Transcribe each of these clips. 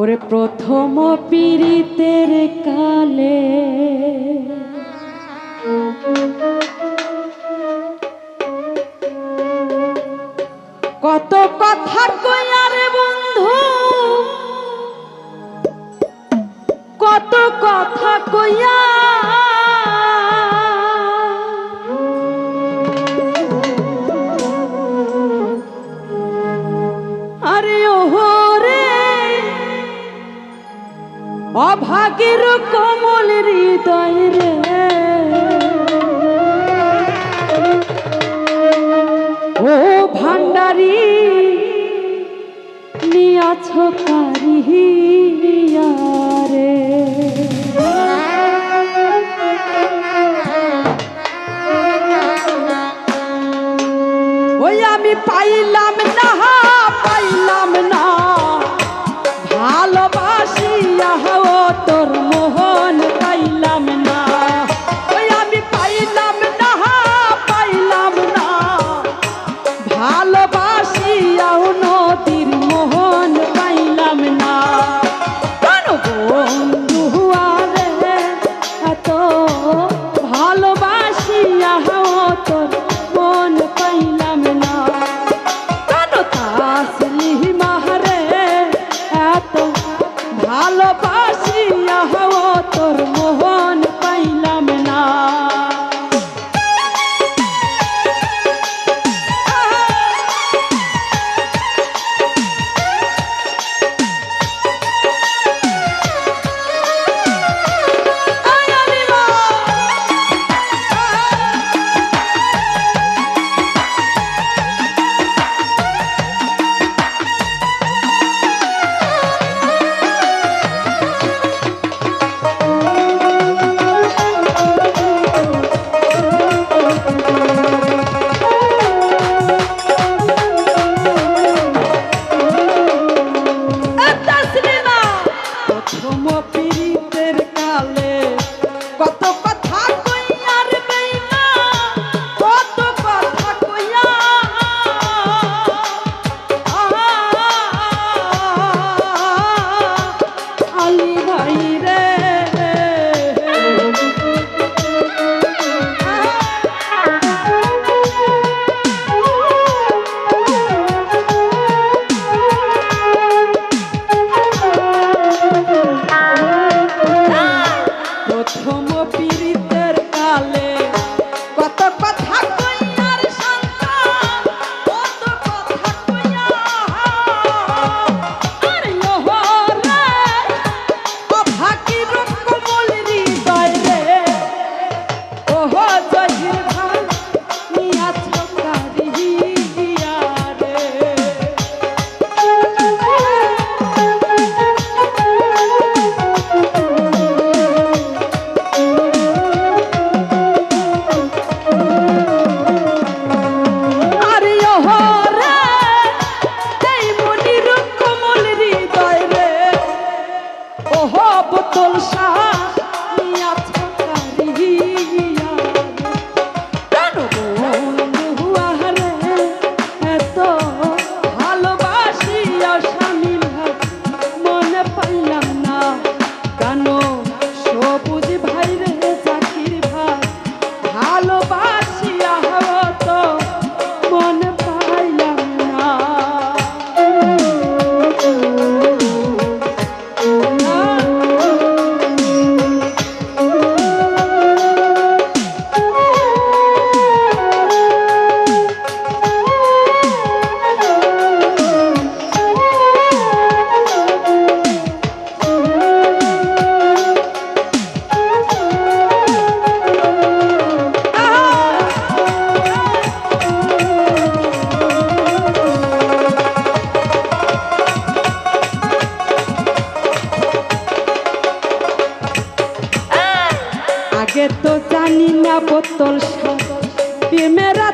ওরে প্রথম পীড়িতের কালে। কত কথা কই আরে বন্ধু কত কথা কইয়া আগের কমল হৃদয় রে। ও ভান্ডারি নিয়াছ কারিয়া রে। ওই আমি পাইলাম কে তো জানি না বোতল প্রেমেরা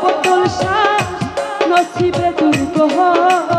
পুতুল শাস নসিবে দুর্গ হয়।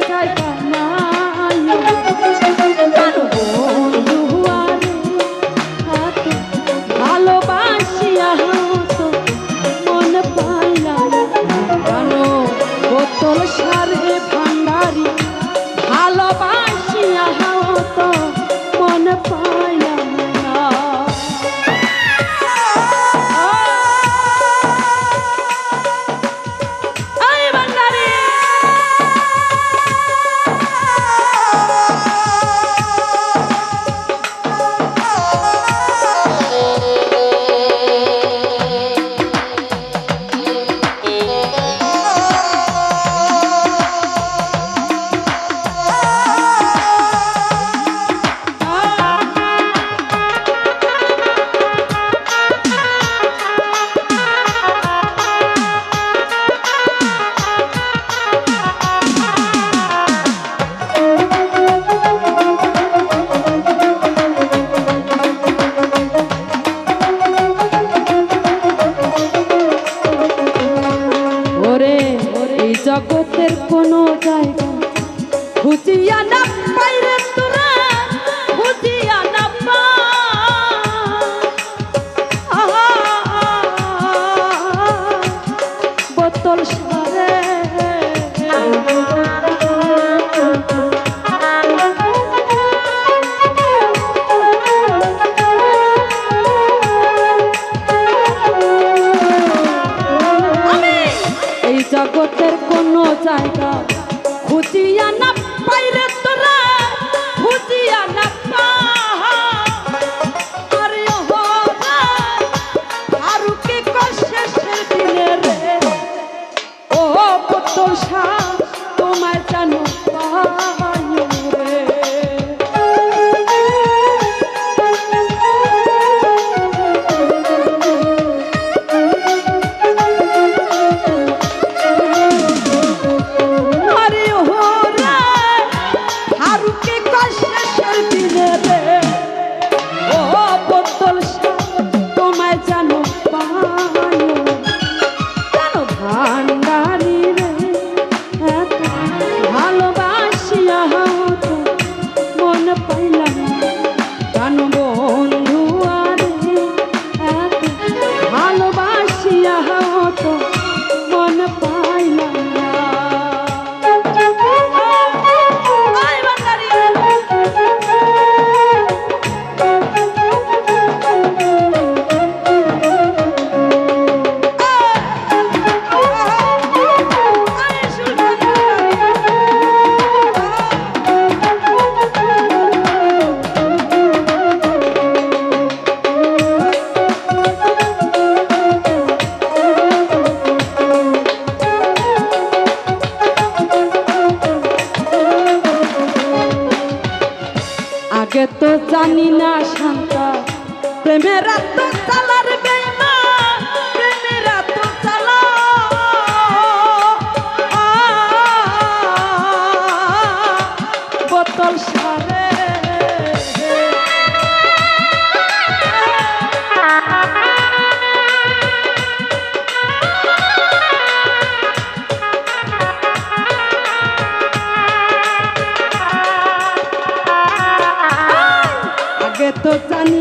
ভাষায় কান্না আমার না পাইরে তোরা বোতল সারে। জগতের কোনো জায়গা আগে তো জানি না শান্তা। প্রেমের তো চালার তো জানি